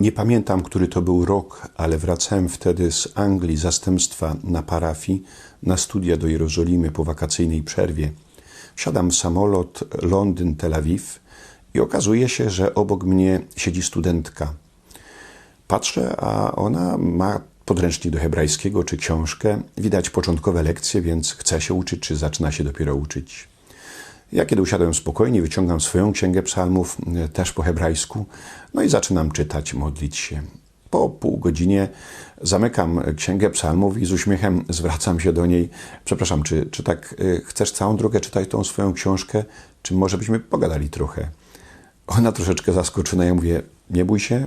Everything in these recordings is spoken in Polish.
Nie pamiętam, który to był rok, ale wracałem wtedy z Anglii zastępstwa na parafii na studia do Jerozolimy po wakacyjnej przerwie. Wsiadam w samolot Londyn-Tel Awiw i okazuje się, że obok mnie siedzi studentka. Patrzę, a ona ma podręcznik do hebrajskiego czy książkę. Widać początkowe lekcje, więc chce się uczyć, czy zaczyna się dopiero uczyć. Ja kiedy usiadłem spokojnie, wyciągam swoją księgę psalmów, e, też po hebrajsku, no i zaczynam czytać, modlić się. Po pół godzinie zamykam księgę psalmów i z uśmiechem zwracam się do niej. Przepraszam, czy, czy tak e, chcesz całą drogę czytać tą swoją książkę, czy może byśmy pogadali trochę? Ona troszeczkę zaskoczona, ja mówię, nie bój się,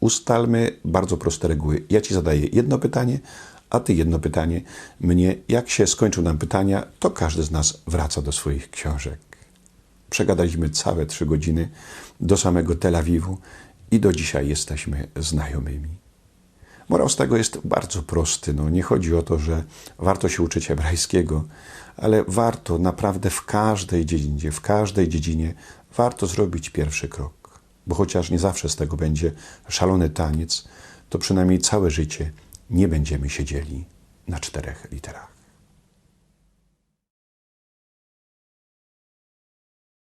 ustalmy bardzo proste reguły. Ja ci zadaję jedno pytanie, a ty jedno pytanie mnie. Jak się skończą nam pytania, to każdy z nas wraca do swoich książek. Przegadaliśmy całe trzy godziny do samego Tel Awiwu i do dzisiaj jesteśmy znajomymi. Morał z tego jest bardzo prosty. No, nie chodzi o to, że warto się uczyć hebrajskiego, ale warto naprawdę w każdej dziedzinie, w każdej dziedzinie warto zrobić pierwszy krok. Bo chociaż nie zawsze z tego będzie szalony taniec, to przynajmniej całe życie nie będziemy siedzieli na czterech literach.